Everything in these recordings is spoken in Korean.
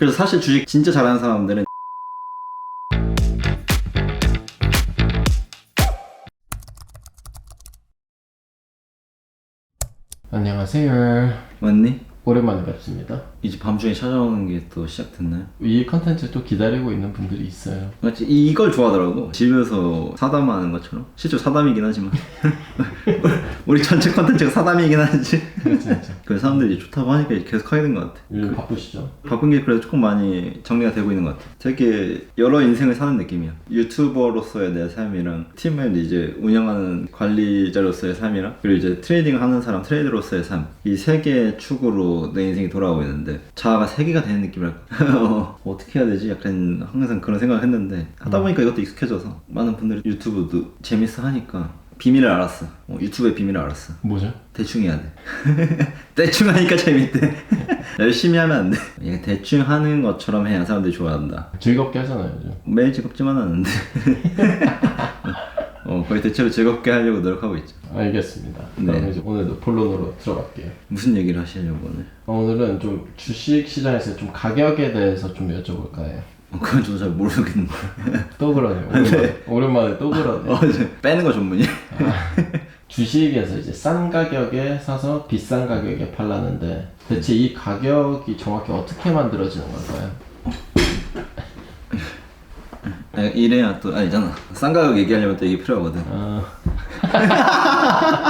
그래서 사실 주식 진짜 잘하는 사람들은 안녕하세요. 맞니? 오랜만에 뵙습니다. 이제 밤중에 찾아오는 게 또 시작됐나요? 이 컨텐츠 또 기다리고 있는 분들이 있어요. 맞지? 이걸 좋아하더라고. 집에서 사담하는 것처럼. 실제 로 사담이긴 하지만. 우리 전체 컨텐츠가 사담이긴 하지. 진짜. 그 사람들이 좋다고 하니까 계속 하게 된 것 같아. 요즘 바쁘시죠? 바쁜 게 그래도 조금 많이 정리가 되고 있는 것 같아. 되게 여러 인생을 사는 느낌이야. 유튜버로서의 내 삶이랑 팀을 이제 운영하는 관리자로서의 삶이랑 그리고 이제 트레이딩 하는 사람 트레이더로서의 삶. 이 세 개의 축으로 내 인생이 돌아가고 있는데 자아가 세 개가 되는 느낌이랄까. 어, 어떻게 해야 되지? 약간 항상 그런 생각을 했는데 하다 보니까 이것도 익숙해져서 많은 분들이 유튜브도 재밌어 하니까 비밀을 알았어. 어, 유튜브의 비밀을 알았어. 뭐죠? 대충 해야 돼. 대충 하니까 재밌대. 열심히 하면 안 돼. 이게 대충 하는 것처럼 해야 사람들이 좋아한다. 즐겁게 하잖아요, 요즘. 매일 즐겁지만 않은데. 어, 거의 대체로 즐겁게 하려고 노력하고 있죠. 알겠습니다. 네. 그럼 이제 오늘도 본론으로 들어갈게요. 무슨 얘기를 하시려고 오늘? 어, 오늘은 좀 주식 시장에서 좀 가격에 대해서 좀 여쭤볼까 해요. 어, 그건 저도 잘 모르겠는데. 또 그러네요. 오랜만에, 오랜만에 또 그러네. 어, 이제 빼는 거 전문이야? 주식에서 이제 싼 가격에 사서 비싼 가격에 팔라는데 대체 이 가격이 정확히 어떻게 만들어지는 걸까요? 아, 이래야 또 아니잖아. 싼 가격 얘기하려면 또 이게 필요하거든. 어,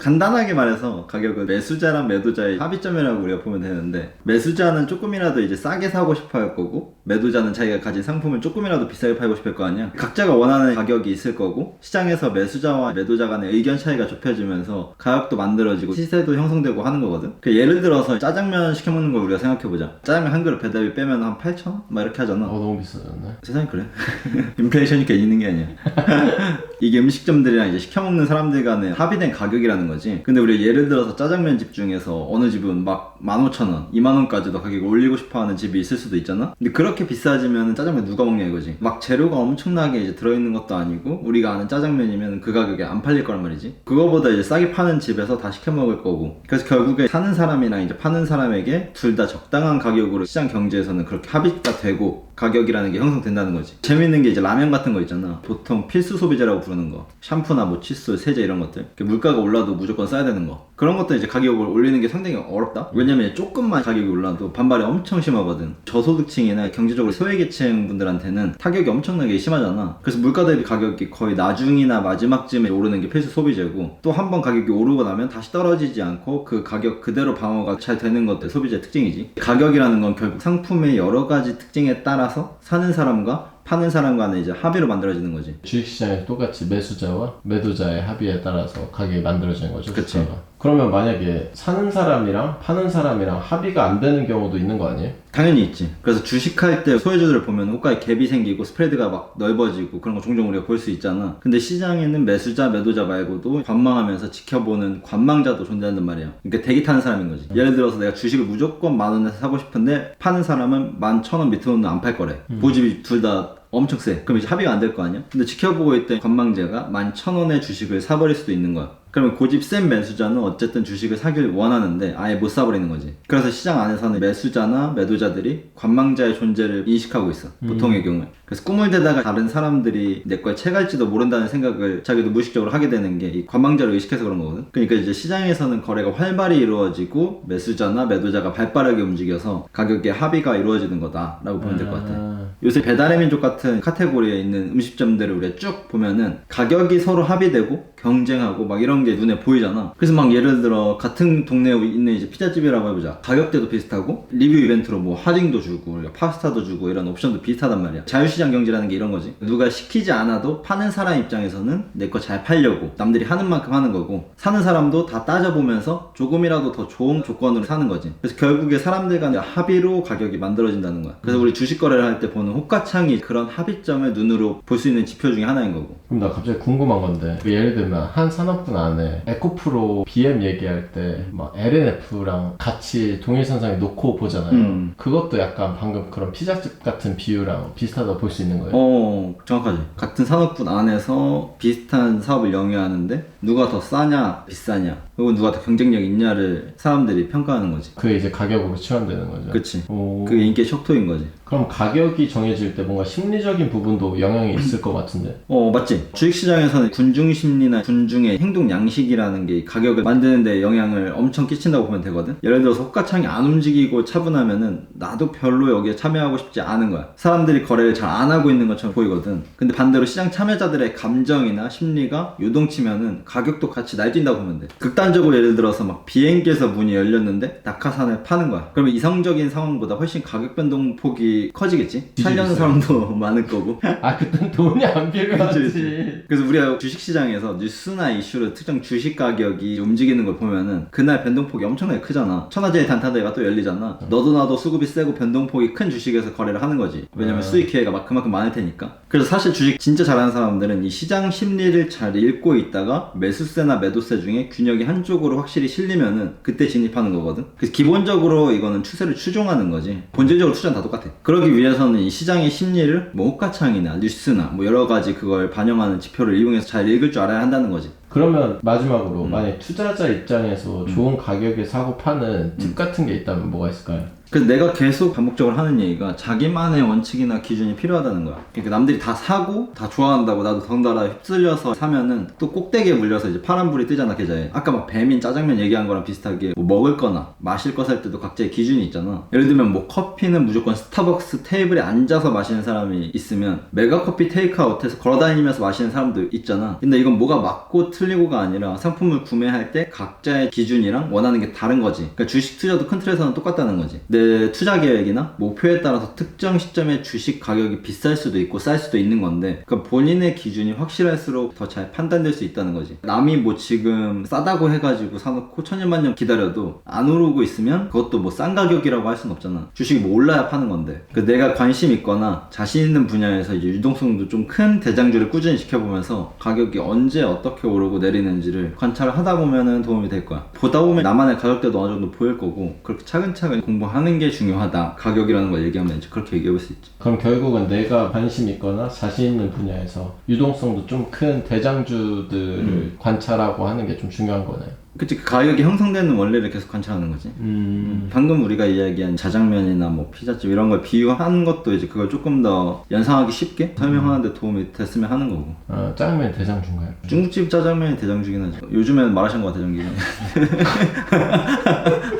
간단하게 말해서 가격은 매수자랑 매도자의 합의점이라고 우리가 보면 되는데 매수자는 조금이라도 이제 싸게 사고 싶어 할 거고 매도자는 자기가 가진 상품을 조금이라도 비싸게 팔고 싶을 거 아니야 각자가 원하는 가격이 있을 거고 시장에서 매수자와 매도자 간의 의견 차이가 좁혀지면서 가격도 만들어지고 시세도 형성되고 하는 거거든 그 예를 들어서 짜장면 시켜 먹는 걸 우리가 생각해보자 짜장면 한 그릇 배달비 빼면 한 8,000원? 막 이렇게 하잖아 어 너무 비싸졌네. 세상이 그래. 인플레이션이 괜히 있는 게 아니야. 이게 음식점들이랑 이제 시켜 먹는 사람들 간의 합의된 가격이라는 거지. 근데 우리 예를 들어서 짜장면 집 중에서 어느 집은 막 15,000원, 2만원까지도 가격을 올리고 싶어 하는 집이 있을 수도 있잖아? 근데 그렇게 비싸지면 짜장면 누가 먹냐 이거지. 막 재료가 엄청나게 이제 들어있는 것도 아니고 우리가 아는 짜장면이면 그 가격에 안 팔릴 거란 말이지. 그거보다 이제 싸게 파는 집에서 다 시켜 먹을 거고. 그래서 결국에 사는 사람이랑 이제 파는 사람에게 둘 다 적당한 가격으로 시장 경제에서는 그렇게 합의가 되고 가격이라는 게 형성된다는 거지. 재밌는 게 이제 라면 같은 거 있잖아. 보통 필수 소비재라고 부르는 거. 샴푸나 뭐 칫솔, 세제 이런 것들. 물가가 올라도 무조건 써야 되는 거. 그런 것들 이제 가격을 올리는 게 상당히 어렵다. 왜냐면 조금만 가격이 올라도 반발이 엄청 심하거든. 저소득층이나 경제적으로 소외계층 분들한테는 타격이 엄청나게 심하잖아. 그래서 물가 대비 가격이 거의 나중이나 마지막쯤에 오르는 게 필수 소비재고 또 한 번 가격이 오르고 나면 다시 떨어지지 않고 그 가격 그대로 방어가 잘 되는 것들 소비재 특징이지. 가격이라는 건 결국 상품의 여러 가지 특징에 따라 서 사는 사람과 파는 사람 간의 이제 합의로 만들어지는 거지. 주식시장에 똑같이 매수자와 매도자의 합의에 따라서 가격이 만들어지는 거죠. 그치. 숫자가. 그러면 만약에 사는 사람이랑 파는 사람이랑 합의가 안 되는 경우도 있는 거 아니에요? 당연히 있지. 그래서 주식할 때 소외주들을 보면 호가에 갭이 생기고 스프레드가 막 넓어지고 그런 거 종종 우리가 볼 수 있잖아. 근데 시장에는 매수자, 매도자 말고도 관망하면서 지켜보는 관망자도 존재한단 말이야. 그러니까 대기 타는 사람인 거지. 예를 들어서 내가 주식을 무조건 만 원에 사고 싶은데 파는 사람은 만 천 원 밑으로는 안 팔 거래. 고집이 둘다 엄청 세. 그럼 이제 합의가 안 될 거 아니야? 근데 지켜보고 있던 관망자가 만천 원의 주식을 사버릴 수도 있는 거야. 그러면 고집 센 매수자는 어쨌든 주식을 사길 원하는데 아예 못 사버리는 거지. 그래서 시장 안에서는 매수자나 매도자들이 관망자의 존재를 인식하고 있어. 보통의 경우에. 그래서 꿈을 대다가 다른 사람들이 내 거에 채갈지도 모른다는 생각을 자기도 무의식적으로 하게 되는 게 이 관망자를 의식해서 그런 거거든. 그러니까 이제 시장에서는 거래가 활발히 이루어지고 매수자나 매도자가 발빠르게 움직여서 가격의 합의가 이루어지는 거다라고 보면 될 것 같아. 아, 요새 배달의 민족 같은 카테고리에 있는 음식점들을 우리가 쭉 보면은 가격이 서로 합의되고 경쟁하고 막 이런 게 눈에 보이잖아. 그래서 막 예를 들어 같은 동네에 있는 이제 피자집이라고 해보자. 가격대도 비슷하고 리뷰 이벤트로 뭐 할인도 주고 우리가 파스타도 주고 이런 옵션도 비슷하단 말이야. 자유시장 경제라는 게 이런 거지. 누가 시키지 않아도 파는 사람 입장에서는 내 거 잘 팔려고 남들이 하는 만큼 하는 거고 사는 사람도 다 따져보면서 조금이라도 더 좋은 조건으로 사는 거지. 그래서 결국에 사람들 간의 합의로 가격이 만들어진다는 거야. 그래서 우리 주식 거래를 할 때 보는 호가창이 그런 합의점을 눈으로 볼 수 있는 지표 중에 하나인 거고. 그럼 나 갑자기 궁금한 건데 그 예를 들면 한 산업군 안에 에코프로 BM 얘기할 때 막 LNF랑 같이 동일선상에 놓고 보잖아요. 음. 그것도 약간 방금 그런 피자집 같은 비유랑 비슷하다 볼 수 있는 거예요. 어, 정확하지. 같은 산업군 안에서 비슷한 사업을 영위하는데 누가 더 싸냐 비싸냐 그리고 누가 더 경쟁력 있냐를 사람들이 평가하는 거지 그게 이제 가격으로 치환되는 거죠. 그치 오. 그게 인기의 척도인 거지 그럼 가격이 정해질 때 뭔가 심리적인 부분도 영향이 있을 것 같은데. 어 맞지 주식시장에서는 군중 심리나 군중의 행동 양식이라는 게 가격을 만드는데 영향을 엄청 끼친다고 보면 되거든. 예를 들어서 호가창이 안 움직이고 차분하면은 나도 별로 여기에 참여하고 싶지 않은 거야. 사람들이 거래를 잘 안 하고 있는 것처럼 보이거든. 근데 반대로 시장 참여자들의 감정이나 심리가 요동치면은 가격도 같이 날뛴다고 보면 돼. 극단적으로 예를 들어서 막 비행기에서 문이 열렸는데 낙하산을 파는 거야. 그러면 이성적인 상황보다 훨씬 가격 변동 폭이 커지겠지? 살려는 사람도 많을 거고. 아 그땐 돈이 안 필요하지. 그래서 우리가 주식시장에서 뉴스 나 이슈로 특정 주식 가격이 움직이는 걸 보면은 그날 변동폭이 엄청나게 크잖아. 천하제일 단타대회가 또 열리잖아. 너도 나도 수급이 세고 변동폭이 큰 주식에서 거래를 하는 거지. 왜냐면 아. 수익 기회가 막 그만큼 많을 테니까. 그래서 사실 주식 진짜 잘하는 사람들은 이 시장 심리를 잘 읽고 있다가 매수세나 매도세 중에 균형이 한쪽으로 확실히 실리면은 그때 진입하는 거거든. 그래서 기본적으로 이거는 추세를 추종하는 거지. 본질적으로 투자는 다 똑같아. 그러기 위해서는 이 시장의 심리를 뭐 호가창이나 뉴스나 뭐 여러 가지 그걸 반영하는 지표를 이용해서 잘 읽을 줄 알아야 한다는 거지. 그러면 마지막으로 음. 만약 투자자 입장에서 좋은 가격에 사고 파는 팁 같은 게 있다면 뭐가 있을까요? 그래서 내가 계속 반복적으로 하는 얘기가 자기만의 원칙이나 기준이 필요하다는 거야. 그러니까 남들이 다 사고 다 좋아한다고 나도 덩달아 휩쓸려서 사면은 또 꼭대기에 물려서 이제 파란불이 뜨잖아 계좌에. 아까 막 배민 짜장면 얘기한 거랑 비슷하게 뭐 먹을 거나 마실 거 살 때도 각자의 기준이 있잖아. 예를 들면 뭐 커피는 무조건 스타벅스 테이블에 앉아서 마시는 사람이 있으면 메가커피 테이크아웃해서 걸어다니면서 마시는 사람도 있잖아. 근데 이건 뭐가 맞고 틀리고가 아니라 상품을 구매할 때 각자의 기준이랑 원하는 게 다른 거지. 그러니까 주식 투자도 큰 틀에서는 똑같다는 거지. 내 투자 계획이나 목표에 따라서 특정 시점에 주식 가격이 비쌀 수도 있고 쌀 수도 있는 건데 그러니까 본인의 기준이 확실할수록 더 잘 판단될 수 있다는 거지. 남이 뭐 지금 싸다고 해가지고 사놓고 천년만년 기다려도 안 오르고 있으면 그것도 뭐 싼 가격이라고 할 수는 없잖아. 주식이 뭐 올라야 파는 건데. 그 내가 관심 있거나 자신 있는 분야에서 이제 유동성도 좀 큰 대장주를 꾸준히 지켜보면서 가격이 언제 어떻게 오르고 내리는지를 관찰을 하다 보면은 도움이 될 거야. 보다 보면 나만의 가격대도 어느 정도 보일 거고 그렇게 차근차근 공부하는 게 중요하다. 가격이라는 걸 얘기하면 이제 그렇게 얘기해 볼 수 있지. 그럼 결국은 내가 관심 있거나 자신 있는 분야에서 유동성도 좀 큰 대장주들을 음. 관찰하고 하는 게 좀 중요한 거네요. 그치 그 가격이 형성되는 원리를 계속 관찰하는 거지. 음. 방금 우리가 이야기한 자장면이나 뭐 피자집 이런 걸 비유하는 것도 이제 그걸 조금 더 연상하기 쉽게 설명하는데 도움이 됐으면 하는 거고. 아, 짜장면 대장주인가요? 중국집 짜장면이 대장주긴 하죠. 요즘에는 마라샹궈가 대장주긴 해.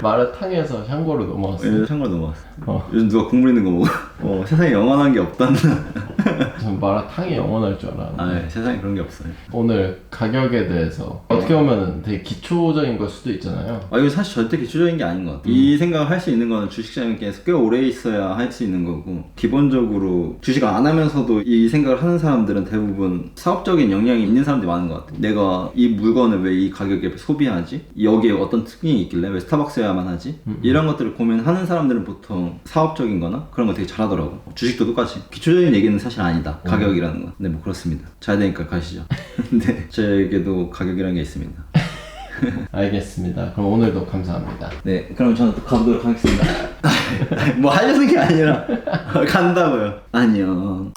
마라탕에서 샹궈로 넘어왔어요. 예, 샹궈 넘어왔어. 어. 요즘 누가 국물 있는 거 먹어? 어, 세상에 영원한 게 없다는. 전 마라탕이 영원할 줄 알았는데 아, 예, 세상에 그런 게 없어요. 오늘 가격에 대해서 어떻게 보면 되게 기초적인 걸 수도 있잖아요. 아, 이거 사실 절대 기초적인 게 아닌 것 같아. 이 생각을 할 수 있는 거는 주식시장에서 꽤 오래 있어야 할 수 있는 거고, 기본적으로 주식 안 하면서도 이 생각을 하는 사람들은 대부분 사업적인 역량이 있는 사람들이 많은 것 같아. 내가 이 물건을 왜 이 가격에 소비하지? 여기에 어떤 특징이 있길래 왜 스타벅스여야만 하지? 이런 것들을 고민하는 사람들은 보통 사업적인 거나 그런 거 되게 잘하더라고. 주식도 똑같이. 기초적인 얘기는 사실 아니다. 가격이라는 건. 네, 뭐 그렇습니다. 잘 되니까 가시죠. 네, 저에게도 가격이라는 게 있습니다. 알겠습니다. 그럼 오늘도 감사합니다. 네, 그럼 저는 또 가보도록 하겠습니다. 뭐 하려는 게 아니라 간다고요. 안녕.